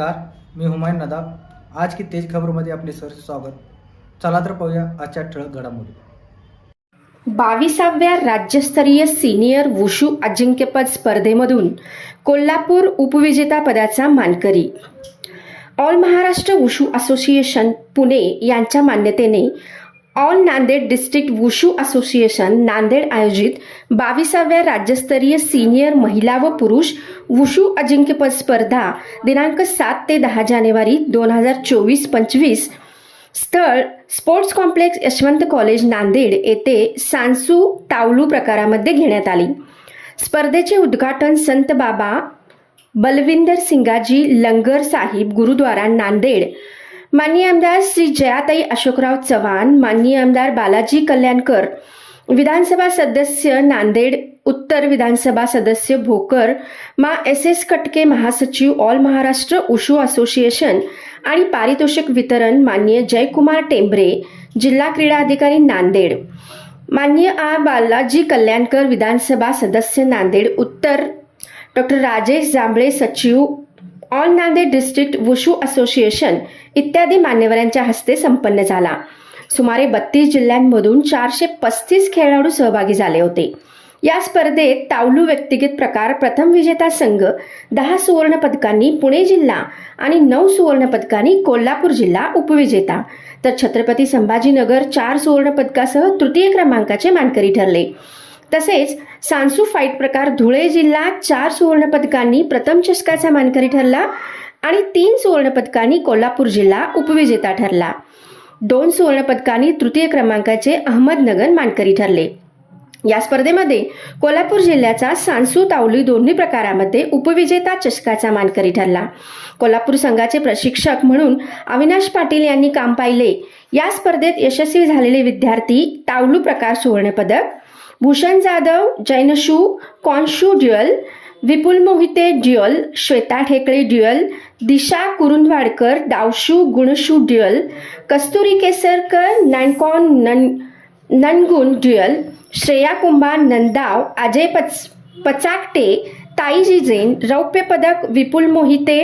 नमस्कार मी हुमायून नदाब. आज की तेज खबरमध्ये आपले सर स्वागत. चला तर पाहूया आजच्या ठळक घडामोडी. बावीसाव्या राज्यस्तरीय सिनियर वुशू अजिंक्यपद स्पर्धेमधून कोल्हापूर उपविजेता पदाचा मानकरी. All Maharashtra wushu association Pune यांच्या मान्यतेने all Nanded district wushu association Nanded आयोजित बावीसाव्या राज्यस्तरीय सिनियर महिला व पुरुष वुशू अजिंक्यपद स्पर्धा दिनांक सात ते दहा जानेवारी दोन हजार चोवीस पंचवीस स्थळ sports complex Yashwant college Nanded येथे सांसू तावलू प्रकारामध्ये घेण्यात आली. स्पर्धेचे उद्घाटन संत बाबा बलविंदर सिंगाजी लंगर साहिब गुरुद्वारा नांदेड माननीय आमदार श्री जयाताई अशोकराव चव्हाण माननीय आमदार बालाजी कल्याणकर विधानसभा सदस्य नांदेड उत्तर विधानसभा सदस्य भोकर मा एस एस कटके महासचिव ऑल महाराष्ट्र उशू असोसिएशन आणि पारितोषिक वितरण माननीय जयकुमार टेंबरे जिल्हा क्रीडा अधिकारी नांदेड. माननीय आ बालाजी कल्याणकर विधानसभा सदस्य नांदेड उत्तर. डॉक्टर राजेश जांभळे सचिव all Nanded district wushu association इत्यादी मान्यवरांच्या हस्ते संपन्न झाला. सुमारे बत्तीस जिल्ह्यांमधून चारशे पस्तीस खेळाडू सहभागी झाले होते. या स्पर्धेत तावलू व्यक्तिगत प्रकार प्रथम विजेता संघ दहा सुवर्ण पदकांनी पुणे जिल्हा आणि नऊ सुवर्ण पदकांनी कोल्हापूर जिल्हा उपविजेता. तर छत्रपती संभाजीनगर चार सुवर्ण पदकासह तृतीय क्रमांकाचे मानकरी ठरले. तसेच सांसू फाईट प्रकार धुळे जिल्हा चार सुवर्ण पदकांनी प्रथम चषकाचा मानकरी ठरला. आणि तीन सुवर्णपदकांनी कोल्हापूर जिल्हा उपविजेता ठरला. दोन सुवर्णपदकांनी तृतीय क्रमांकाचे अहमदनगर मानकरी ठरले. या स्पर्धेमध्ये कोल्हापूर जिल्ह्याचा सांसू तावली दोन्ही प्रकारामध्ये उपविजेता चषकाचा मानकरी ठरला. कोल्हापूर संघाचे प्रशिक्षक म्हणून अविनाश पाटील यांनी काम पाहिले. या स्पर्धेत यशस्वी झालेले विद्यार्थी तावलू प्रकार सुवर्णपदक भूषण जाधव जैनशू कॉन्शू dual Vipul Mohite dual Shweta Thekale dual Disha Kurundwadkar डावशू गुणशू ड्युअल कस्तुरी केसरकर नॅनकॉन नन ननगुण ड्युअल श्रेया कुंभार नंदाव अजय पच पचाकटे ताईजी जैन रौप्य पदक विपुल मोहिते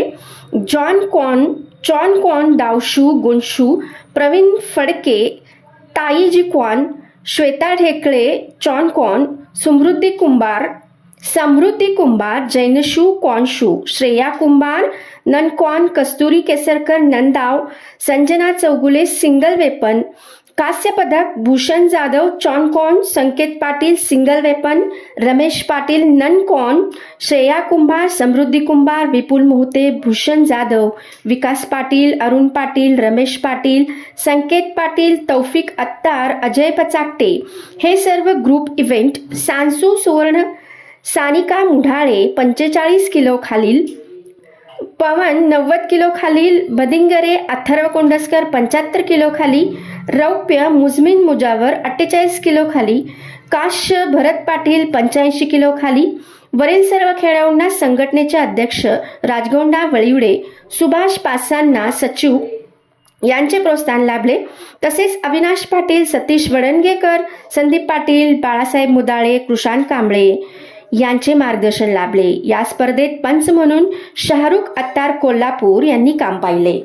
जॉन कॉन जॉन कॉन डावशू गुणशू प्रवीण फडके ताईजी कॉन श्वेता ढेकळे जॉन कॉन समृद्धी कुंभार समृद्धी कुंभार जैनशू कॉनशू श्रेया कुंभार ननकॉन कस्तुरी केसरकर नंदाव संजना चौगुले सिंगल वेपन कांस्य पदक भूषण जाधव चॉनकॉन संकेत पाटील सिंगल वेपन रमेश पाटील ननकॉन श्रेया कुंभार समृद्धी कुंभार विपुल मोहते भूषण जाधव विकास पाटील अरुण पाटील रमेश पाटील संकेत पाटील तौफिक अत्तार अजय पचाकटे हे सर्व ग्रुप इव्हेंट सांसू सुवर्ण सानिका मुढाळे पंचेचाळीस किलो खालील पवन नव्वद किलो खालील बदिंगरे अथर्व कोंडसकर पंच्याहत्तर किलो खाली रौप्य मुजमिन मुजावर अठ्ठेचाळीस किलो खाली काश्य भरत पाटील पंच्याऐंशी किलो खाली वरील सर्व खेळाडूंना संघटनेचे अध्यक्ष राजगोंडा वळिवडे सुभाष पासांना सचिव यांचे प्रोत्साहन लाभले. तसेच अविनाश पाटील सतीश वडणगेकर संदीप पाटील बाळासाहेब मुदाळे कृषांत कांबळे यांचे मार्गदर्शन लाभले. या स्पर्धेत पंच म्हणून शाहरुख अत्तार कोल्हापूर यांनी काम पाहिले.